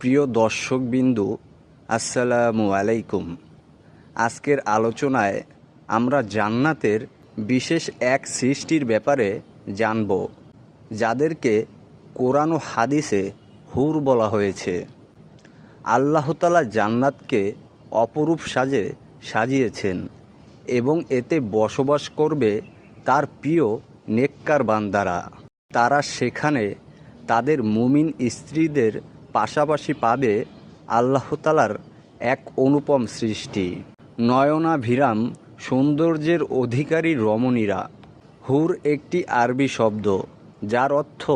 প্রিয় দর্শকবিন্দু, আসসালামু আলাইকুম। আজকের আলোচনায় আমরা জান্নাতের বিশেষ এক সৃষ্টির ব্যাপারে জানব, যাদেরকে কোরআন ও হাদিসে হুর বলা হয়েছে। আল্লাহতালা জান্নাতকে অপরূপ সাজে সাজিয়েছেন এবং এতে বসবাস করবে তার প্রিয় নেককার বান্দারা। তারা সেখানে তাদের মুমিন স্ত্রীদের পাশাপাশি পাবে আল্লাহতালার এক অনুপম সৃষ্টি। নয়নাভিরাম সৌন্দর্যের অধিকারী রমণীরা। হুর একটি আরবি শব্দ, যার অর্থ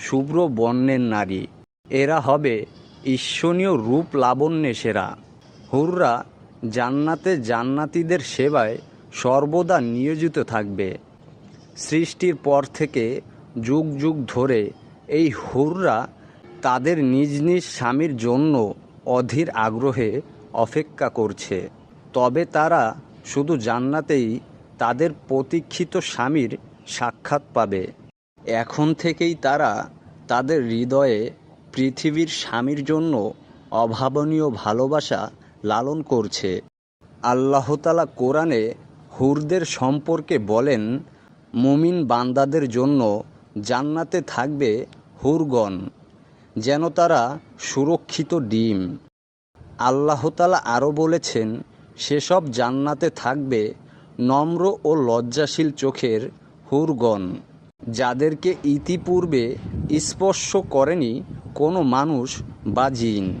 শুভ্র বর্ণের নারী। এরা হবে ঈশ্বনীয় রূপ লাবণ্যে সেরা। হুররা জান্নাতে জান্নাতিদের সেবায় সর্বদা নিয়োজিত থাকবে। সৃষ্টির পর থেকে যুগ যুগ ধরে এই হুররা তাদের নিজ নিজ স্বামীর জন্য অধীর আগ্রহে অপেক্ষা করছে। তবে তারা শুধু জান্নাতেই তাদের প্রতীক্ষিত স্বামীর সাক্ষাৎ পাবে। এখন থেকেই তারা তাদের হৃদয়ে পৃথিবীর স্বামীর জন্য অভাবনীয় ভালোবাসা লালন করছে। আল্লাহতালা কোরআনে হুরদের সম্পর্কে বলেন, মুমিন বান্দাদের জন্য জান্নাতে থাকবে হুরগণ। যেন তারা সুরক্ষিত ডিম। আল্লাহতালা আরও বলেছেন, সেসব জান্নাতে থাকবে নম্র ও লজ্জাশীল চোখের হুরগণ, যাদেরকে ইতিপূর্বে স্পর্শ করেনি কোনো মানুষ বা জিন,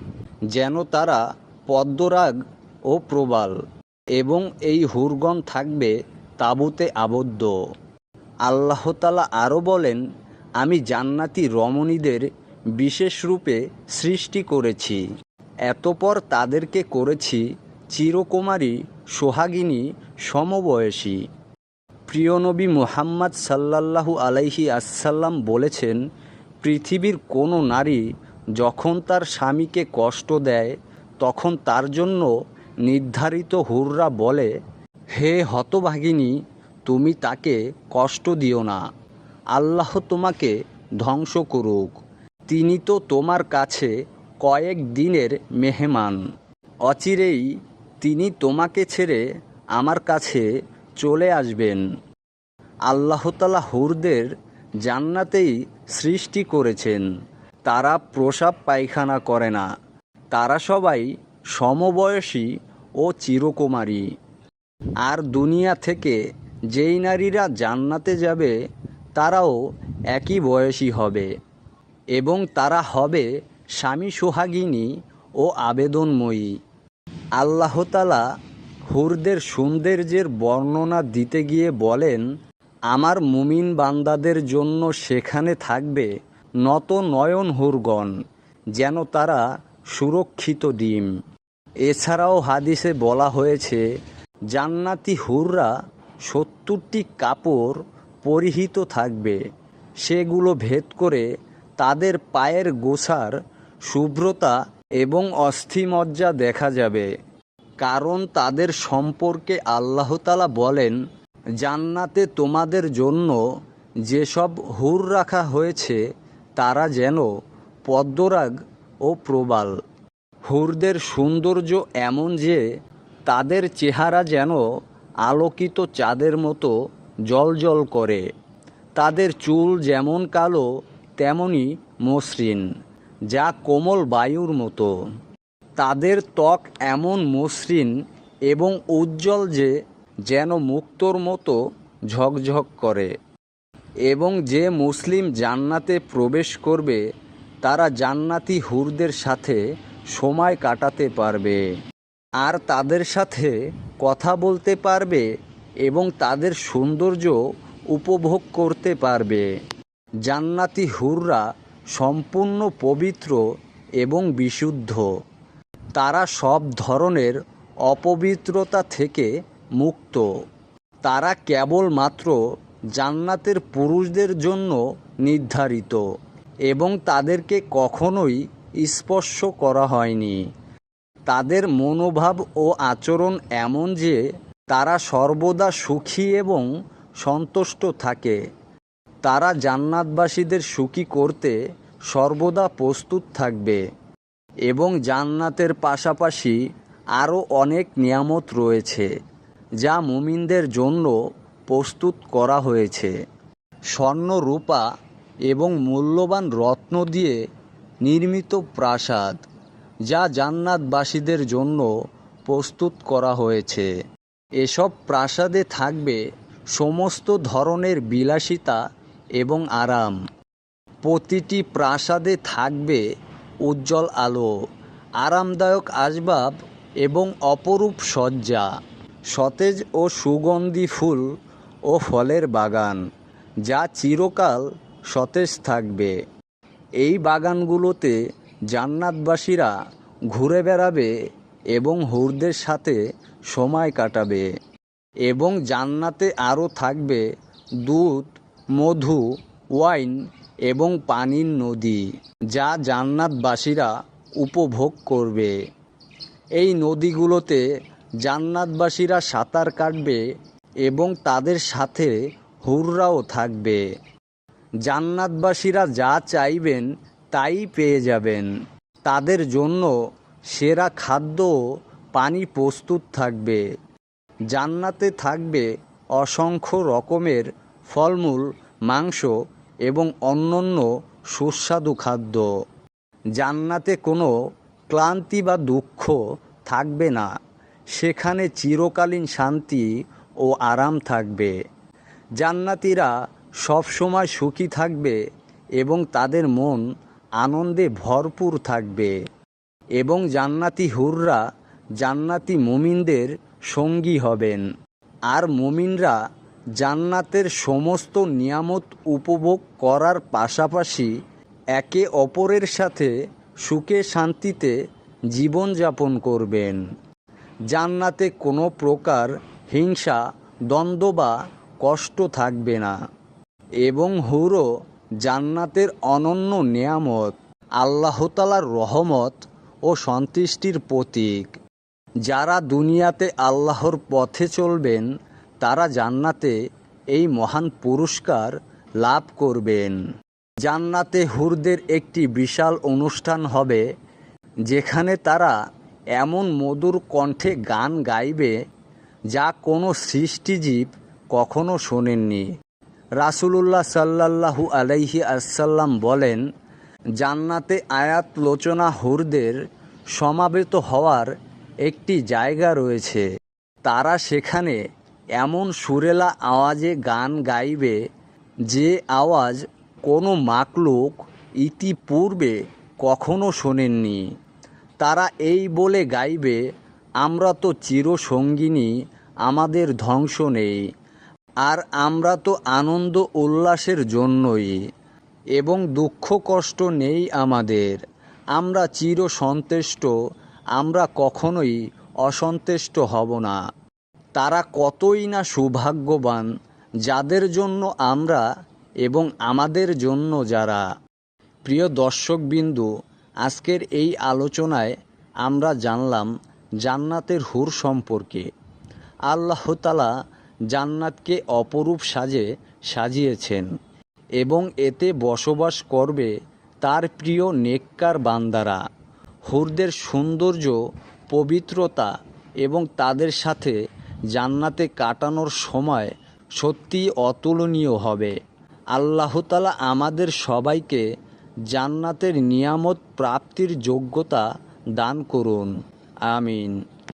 যেন তারা পদ্মরাগ ও প্রবাল, এবং এই হুরগণ থাকবে তাঁবুতে আবদ্ধ। আল্লাহতালা আরও বলেন, আমি জান্নাতি রমণীদের বিশেষ রূপে সৃষ্টি করেছি। এতপর তাদেরকে করেছি চিরকুমারী সোহাগিনী সমবয়সী। প্রিয় নবী মুহাম্মদ সাল্লাল্লাহু আলাইহি আসাল্লাম বলেছেন, পৃথিবীর কোনো নারী যখন তার স্বামীকে কষ্ট দেয়, তখন তার জন্য নির্ধারিত হুররা বলে, হে হতভাগিনী, তুমি তাকে কষ্ট দিও না। আল্লাহ তোমাকে ধ্বংস করুক। তিনি তো তোমার কাছে কয়েক দিনের মেহমান। অচিরেই তিনি তোমাকে ছেড়ে আমার কাছে চলে আসবেন। আল্লাহতালা হুরদের জান্নাতেই সৃষ্টি করেছেন। তারা প্রসাব পায়খানা করে না। তারা সবাই সমবয়সী ও চিরকুমারী। আর দুনিয়া থেকে যেই নারীরা জান্নাতে যাবে, তারাও একই বয়সী হবে। এবং তারা হবে স্বামী সোহাগিনী ও আবেদনময়ী। আল্লাহতালা হুরদের সৌন্দর্যের বর্ণনা দিতে গিয়ে বলেন, আমার মুমিন বান্দাদের জন্য সেখানে থাকবে নত নয়ন হুরগণ, যেন তারা সুরক্ষিত ডিম। এছাড়াও হাদিসে বলা হয়েছে, জান্নাতি হুররা সত্তরটি কাপড় পরিহিত থাকবে। সেগুলো ভেদ করে তাদের পায়ের গোছার শুভ্রতা এবং অস্থিমজ্জা দেখা যাবে। কারণ তাদের সম্পর্কে আল্লাহতালা বলেন, জান্নাতে তোমাদের জন্য যেসব হুর রাখা হয়েছে, তারা যেন পদ্মরাগ ও প্রবাল। হুরদের সৌন্দর্য এমন যে, তাদের চেহারা যেন আলোকিত চাঁদের মতো জলজল করে। তাদের চুল যেমন কালো তেমনি মসৃণ, যা কোমল বায়ুর মতো। তাদের ত্বক এমন মসৃণ এবং উজ্জ্বল যে, যেন মুক্তর মতো ঝকঝক করে। এবং যে মুসলিম জান্নাতে প্রবেশ করবে, তারা জান্নাতি হুরদের সাথে সময় কাটাতে পারবে। আর তাদের সাথে কথা বলতে পারবে এবং তাদের সৌন্দর্য উপভোগ করতে পারবে। জান্নাতি হুররা সম্পূর্ণ পবিত্র এবং বিশুদ্ধ। তারা সব ধরনের অপবিত্রতা থেকে মুক্ত। তারা কেবলমাত্র জান্নাতের পুরুষদের জন্য নির্ধারিত এবং তাদেরকে কখনোই স্পর্শ করা হয়নি। তাদের মনোভাব ও আচরণ এমন যে তারা সর্বদা সুখী এবং সন্তুষ্ট থাকে। তারা জান্নাতবাসীদের সুখী করতে সর্বদা প্রস্তুত থাকবে এবং জান্নাতের পাশাপাশি আরও অনেক নিয়ামত রয়েছে যা মুমিনদের জন্য প্রস্তুত করা হয়েছে। স্বর্ণ রূপা এবং মূল্যবান রত্ন দিয়ে নির্মিত প্রাসাদ, যা জান্নাতবাসীদের জন্য প্রস্তুত করা হয়েছে। এসব প্রাসাদে থাকবে সমস্ত ধরনের বিলাসিতা এবং আরাম। প্রতিটি প্রাসাদে থাকবে উজ্জ্বল আলো, আরামদায়ক আসবাব এবং অপরূপ সজ্জা সতেজ ও সুগন্ধি ফুল ও ফলের বাগান, যা চিরকাল সতেজ থাকবে। এই বাগানগুলোতে জান্নাতবাসীরা ঘুরে বেড়াবে এবং হুরদের সাথে সময় কাটাবে এবং জান্নাতে আরও থাকবে দুধ মধু, ওয়াইন এবং পানির নদী, যা জান্নাতবাসীরা উপভোগ করবে। এই নদীগুলোতে জান্নাতবাসীরা সাঁতার কাটবে এবং তাদের সাথে হুররাও থাকবে। জান্নাতবাসীরা যা চাইবেন তাই পেয়ে যাবেন। তাদের জন্য সেরা খাদ্য পানি প্রস্তুত থাকবে। জান্নাতে থাকবে অসংখ্য রকমের ফলমূল, মাংস এবং অন্যান্য সুস্বাদু খাদ্য। জান্নাতে কোনো ক্লান্তি বা দুঃখ থাকবে না। সেখানে চিরকালীন শান্তি ও আরাম থাকবে। জান্নাতিরা সবসময় সুখী থাকবে এবং তাদের মন আনন্দে ভরপুর থাকবে। এবং জান্নাতি হুররা জান্নাতি মুমিনদের সঙ্গী হবেন। আর মুমিনরা জান্নাতের সমস্ত নিয়ামত উপভোগ করার পাশাপাশি একে অপরের সাথে সুখে শান্তিতে জীবনযাপন করবেন। জান্নাতে কোনো প্রকার হিংসা, দ্বন্দ্ব বা কষ্ট থাকবে না। এবং হুরো জান্নাতের অনন্য নিয়ামত আল্লাহতালার রহমত ও সন্তুষ্টির প্রতীক। যারা দুনিয়াতে আল্লাহর পথে চলবেন তারা জান্নাতে এই মহান পুরস্কার লাভ করবেন। জান্নাতে হুরদের একটি বিশাল অনুষ্ঠান হবে, যেখানে তারা এমন মধুর কণ্ঠে গান গাইবে যা কোনো সৃষ্টিজীব কখনো শোনেননি। রাসুলুল্লাহ সাল্লাল্লাহু আলাইহি আসাল্লাম বলেন, জান্নাতে আয়াত লোচনা হুরদের সমাবেত হওয়ার একটি জায়গা রয়েছে। তারা সেখানে এমন সুরেলা আওয়াজে গান গাইবে যে আওয়াজ কোনো মাকলুক ইতিপূর্বে কখনো শোনেননি। তারা এই বলে গাইবে, আমরা তো চিরসঙ্গিনী, আমাদের ধ্বংস নেই, আর আমরা তো আনন্দ উল্লাসের জন্যই, এবং দুঃখ কষ্ট নেই আমাদের। আমরা চির সন্তুষ্ট আমরা কখনোই অসন্তুষ্ট হব না। তারা কতই না সৌভাগ্যবান যাদের জন্য আমরা এবং আমাদের জন্য যারা। প্রিয় দর্শকবিন্দু, আজকের এই আলোচনায় আমরা জানলাম জান্নাতের হুর সম্পর্কে। আল্লাহ তালা জান্নাতকে অপরূপ সাজে সাজিয়েছেন এবং এতে বসবাস করবে তার প্রিয় নেককার বান্দারা। হুরদের সৌন্দর্য, পবিত্রতা এবং তাদের সাথে জান্নাতে কাটানোর সময় সত্যি অতুলনীয় হবে। আল্লাহতালা আমাদের সবাইকে জান্নাতের নিয়ামত প্রাপ্তির যোগ্যতা দান করুন। আমিন।